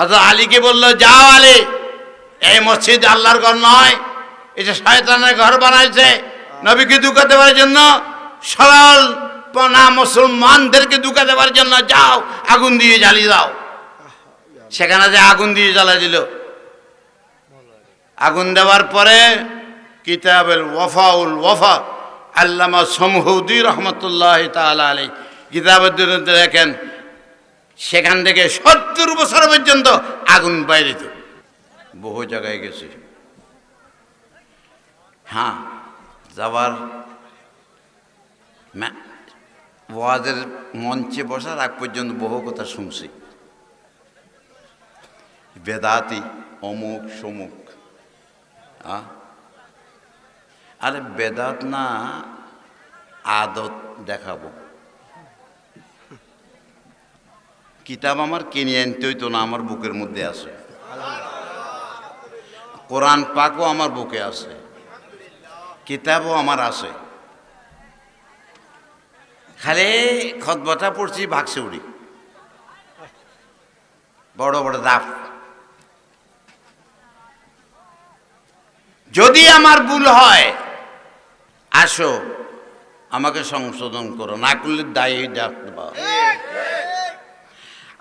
হজরত আলীকে বলল, যাও আলী, এই মসজিদ আল্লাহর ঘর নয় এটা শয়তানের ঘর বানাইছে, নবীকে দুঃখা দেওয়ার জন্য, সরল পনা মুসলমানদেরকে দুঃখা দেওয়ার জন্য যাও, আগুন দিয়ে জ্বালিয়ে দাও। সেখানে যে আগুন দিয়ে জ্বালা দিল। আগুন দেওয়ার পরে কিতাবের ওয়ফাউল ওয়ফা, আল্লামা সমহুদ্দি রহমতুল্লাহ তালা আলী কিতাবের দেখেন সেখান থেকে সত্তর বছর পর্যন্ত আগুন বাইরেত বহু জায়গায় গেছে। হ্যাঁ যাবার ওয়াজের মঞ্চে বসার আগ পর্যন্ত বহু কথা শুনছি। বেদাতি, অমুক, সমুক? আরে বেদাত না আদত দেখাবো। কিতাব আমার কিনে আনতে হইতো না, আমার বুকের মধ্যে আছে। কোরআন পাকও আমার বুকে আছে। কিতাবও আমার আছে। খালি খতবটা পড়ছি ভাগসে উড়ি। বড় বড় দাফ যদি আমার ভুল হয়, আসো, আমাকে সংশোধন করো, না করলে দায়ী ডাকতে পারো।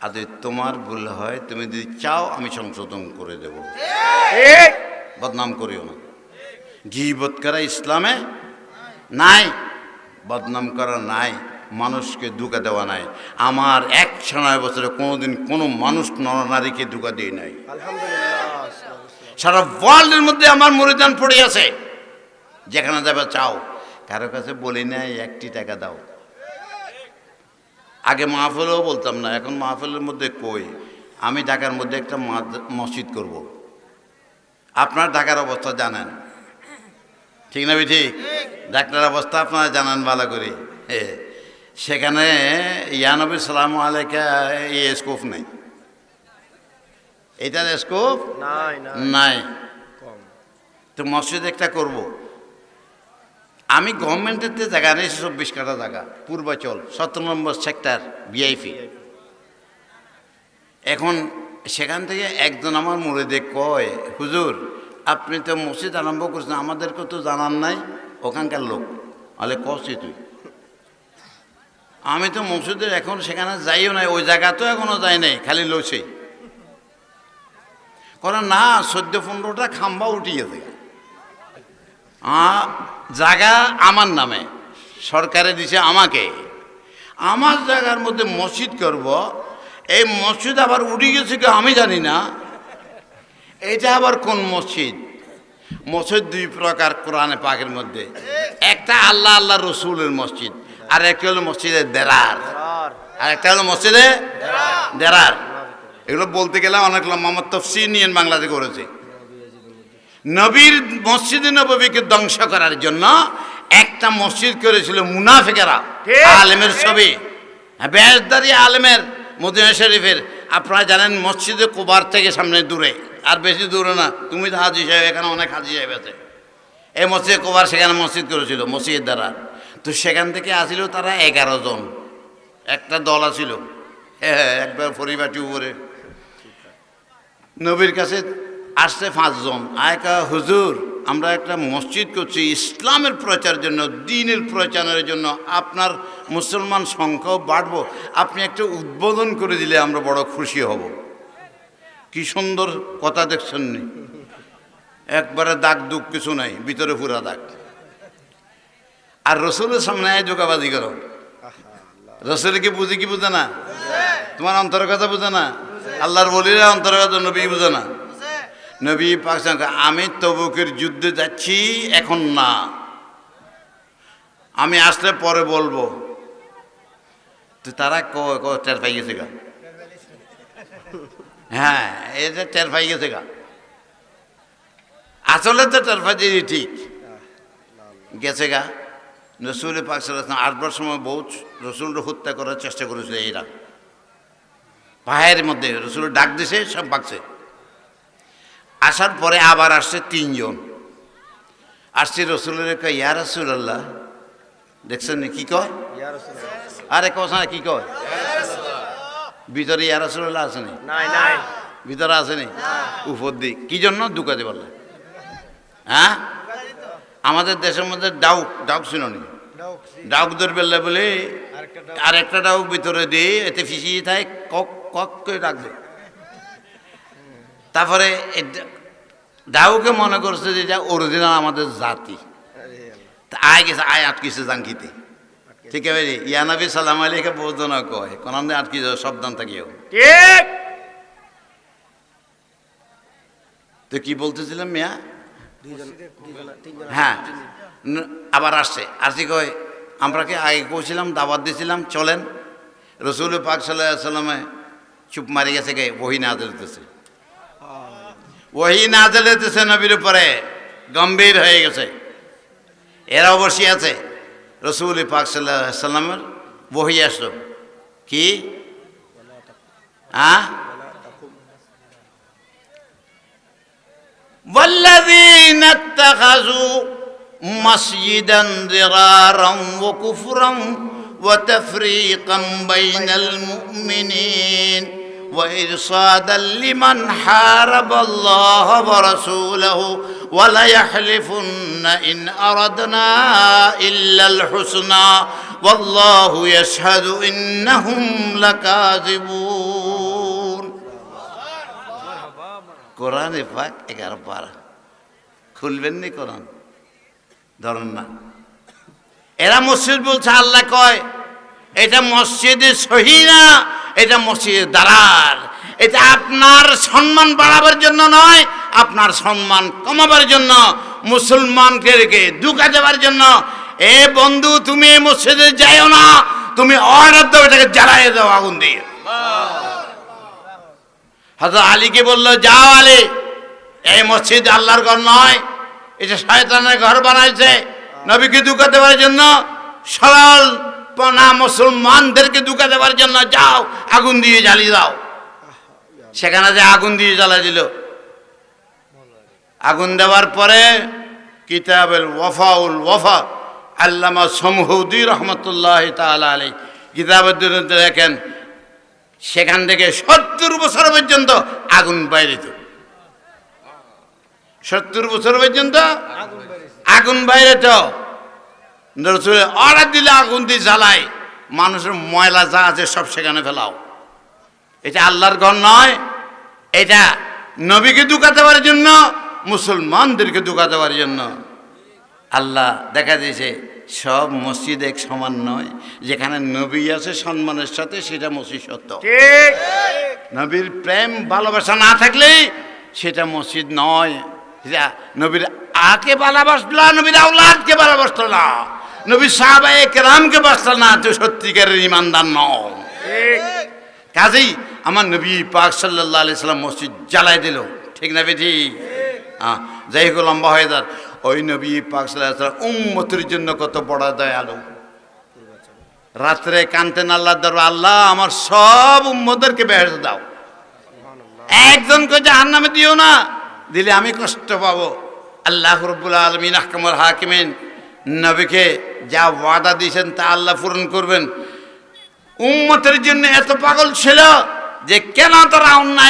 আর যদি তোমার ভুল হয় তুমি যদি চাও আমি সংশোধন করে দেব। বদনাম করিও না। গিবত করা ইসলামে নাই বদনাম করা নাই মানুষকে দুকা দেওয়া নাই। আমার একশো নয় বছরে কোনোদিন কোনো মানুষ নরনারীকে দুকা দিয়ে নাই। সারা ওয়ার্ল্ডের মধ্যে আমার মরিদান পড়ে আছে। যেখানে যাবে চাও। কারও কাছে বলি নাই একটি টাকা দাও। আগে মাহফিলেও বলতাম না এখন মাহফিলের মধ্যে কই? আমি ঢাকার মধ্যে একটা মসজিদ করব। আপনার ঢাকার অবস্থা জানেন। ঠিক না ঠিক ডাক্তার অবস্থা আপনারা জানান ভালো করে। এ, সেখানে ইয়ানবী সালাম আলাইকা এই স্কোপ নেই। এটার স্কোপ নাই। নাই। কম। তো মসজিদ একটা করব। আমি গভর্নমেন্টের যে জায়গা নেই চব্বিশ কাটা জায়গা, পূর্বাচল, সতেরো নম্বর সেক্টর ভিআইপি এখন সেখান থেকে একজন আমার মুড়িদে কয়, হুজুর, আপনি তো মসজিদ আরম্ভ করছেন, আমাদেরকে তো জানান নাই, ওখানকার লোক। আলে কষি তুই? আমি তো মসজিদের এখন সেখানে যাইও নাই, ওই জায়গা তো এখনও যাই নাই, খালি লইছেই করে না, চোদ্দ পনেরোটা খাম্বা উঠিয়েছে আ জায়গা আমার নামে। সরকারে দিছে আমাকে। আমার জায়গার মধ্যে মসজিদ করব। এই মসজিদ আবার উঠে গেছে কি আমি জানি না। এটা আবার কোন মসজিদ? মসজিদ দুই প্রকার কোরআনে পাকের মধ্যে। একটা আল্লাহ আল্লাহ রসুলের মসজিদ, আর একটা হলো মসজিদের দেরার। আর একটা হলো মসজিদে দেরার। এগুলো বলতে গেলে অনেক মোহাম্মদ তফসির নিয়ে বাংলাদেশে করেছে। নবীর মসজিদে নবীকে ধ্বংস করার জন্য একটা মসজিদ করেছিল মুনাফেকেরা আলেমের ছবি। হ্যাঁ, বেশদারি আলেমের মদিনা শরীফের। আপনারা জানেন মসজিদে কোবার থেকে সামনে দূরে। আর বেশি দূরে না তুমি তো হাজি সাহেব এখানে অনেক হাজি সাহেব আছে। এই মসজিদে কোবার সেখানে মসজিদ করেছিল মসজিদের দ্বারা। তো সেখান থেকে আসিল তারা এগারো জন। একটা দল আছিল হ্যাঁ একবার পরিবারটি উপরে। নবীর কাছে আসছে পাঁচজন। আয়কা, হুজুর, আমরা একটা মসজিদ করছি ইসলামের প্রচারের জন্য, দিনের প্রচারের জন্য। আপনার মুসলমান সংখ্যাও বাড়বো। আপনি একটা উদ্বোধন করে দিলে আমরা বড় খুশি হব। কি সুন্দর কথা দেখছেন নি? একবারে দাগ দুঃখ কিছু নাই, ভিতরে পুরা দাগ। আর রসুলের সামনে আয় যোগাবাজি করো। রসুল কি বুঝি কি বুঝে না? তোমার অন্তর কথা বুঝে না? আল্লাহর বলিরা অন্তর কথা নবী বুঝে না। নবী পাকিস্তান আমি তবুকের যুদ্ধে যাচ্ছি, এখন না। আমি আসলে পরে বলব। তো তারা টের পাই গেছে গা। হ্যাঁ এটা টের পাই গেছে গা। আসলে তো টের পাই ঠিক। গেছে গা। রসুল পাক আসবার সময় বহু রসুলকে হত্যা করার চেষ্টা করেছিল এরা। পায়ের মধ্যে রসুল ডাক দিছে, সব বাগছে আসার পরে আবার আসছে তিনজন। আসছে রসুলের কয় ইয়া রসুল্লাহ দেখছেন নি কি কয়? আরে কথা কি কয়? ভিতরে ইয়া রসুল্লাহ নি? নাই ভিতরে আসেনি উপর দিক। কি জন্য? দুকাতে বললে হ্যাঁ? আমাদের দেশের মধ্যে ডাউক ডাউক শুনি ডাউক ধরবে বলে আর একটা ডাউক ভিতরে দিয়ে এতে ফিসিয়ে থাকে কক কক করে রাখবে তারপরে ডাউকে মনে করছে যে এটা অরিজিনাল আমাদের জাতি। আয় গেছে আয় আটকিছে জাঙ্কিতে ঠিক আছে ইয়ানবী সালাম আলীকে বোধনা কয় কোন আটকি যাও সাবধান থাকিও। ঠিক। তো কি বলতেছিলাম মিয়া? হ্যাঁ। আবার আসছে। আসি কয় আমরা কি আগে কইছিলাম দাবাত দিয়েছিলাম চলেন? রসুল পাক সাল্লাহ সাল্লামে চুপ মারি গেছে গে ওহি না দিতেছে ওহি না দিতেছে নবীর উপরে গম্ভীর হয়ে গেছে এরাও বসে আছে রসুল পাক সাল্লাহ সাল্লামের বহি আসলো কি হ্যাঁ والذين اتخذوا مسجدا ضرارا وكفرا وتفريقا بين المؤمنين وإرصادا لمن حارب الله ورسوله وليحلفن إن أردنا إلا الحسنى والله يشهد إنهم لكاذبون কোরআনে পাক এগারো পারা খুলবেন নি কোরআন ধরেন না এরা মসজিদ বলছে আল্লাহ কয় এটা মসজিদে সহি না এটা মসজিদে দালাল। এটা আপনার সম্মান বাড়াবার জন্য নয়, আপনার সম্মান কমাবার জন্য, মুসলমানকে দুকা দেওয়ার জন্য। এ বন্ধু, তুমি এই মসজিদে যাইও না, তুমি অর্ডার দাও এটাকে জ্বালাইয়ে দাও আগুন দিয়ে। হয়তো আলীকে বলল, যাও আলী, এই মসজিদ আল্লাহর ঘর নয়, এটা শয়তানের ঘর বানাইছে। নবীকে দুকা দেওয়ার জন্য সরল পনা মুসলমানদেরকে দুকা দেওয়ার জন্য যাও, আগুন দিয়ে জ্বালিয়ে দাও। সেখানে যে আগুন দিয়ে জ্বালা দিল। আগুন দেওয়ার পরে কিতাবের ওয়াফাউল ওয়াফা, আল্লামা সমহুদ্দি রহমতুল্লাহ তালা আলী কিতাবের দেখেন সেখান থেকে সত্তর বছর পর্যন্ত আগুন বাইরিত সত্তর বছর পর্যন্ত আগুন বাইরে তো অর্ডার দিলে আগুন দিয়ে জ্বালায়। মানুষের ময়লা যা আছে সব সেখানে ফেলাও। এটা আল্লাহর ঘর নয় এটা নবীকে দুকা দেওয়ার জন্য মুসলমানদেরকে দুকা দেওয়ার জন্য। আল্লাহ দেখা দিয়েছে সব মসজিদ এক সমান নয় যেখানে নবী আছে সম্মানের সাথে সেটা মসজিদ সত্য। নবীর প্রেম ভালোবাসা না থাকলেই সেটা মসজিদ নয়। নবীর আকে ভালোবাসলা নবীর আউলাদকে ভালোবাসলো না নবীর সাহাবাই কেরামকে বাসলো না তো সত্যিকারের ইমানদার নয় কাজেই আমার নবী পাক সাল্লাহ আলি সাল্লাম মসজিদ জ্বালাই দিল। ঠিক না বেঠি? হ্যাঁ যাই হোক লম্বা হয়ে যান ওই নবী পাক সাল্লাহ সাল্লাম উম্মতের জন্য কত বড় দয়ালু। রাত্রে কানতেন আল্লাহ দরবার আল্লাহ আমার সব উম্মদেরকে বেহেস দাও। একজনকে জাহান নামে দিও না। দিলে আমি কষ্ট পাবো। আল্লাহ রব্বুল আলমিন আহকামুল হাকিমিন নবীকে যা ওয়াদা দিয়েছেন তা আল্লাহ পূরণ করবেন। উম্মতের জন্য এত পাগল ছিল যে কেন তারা অন্যায়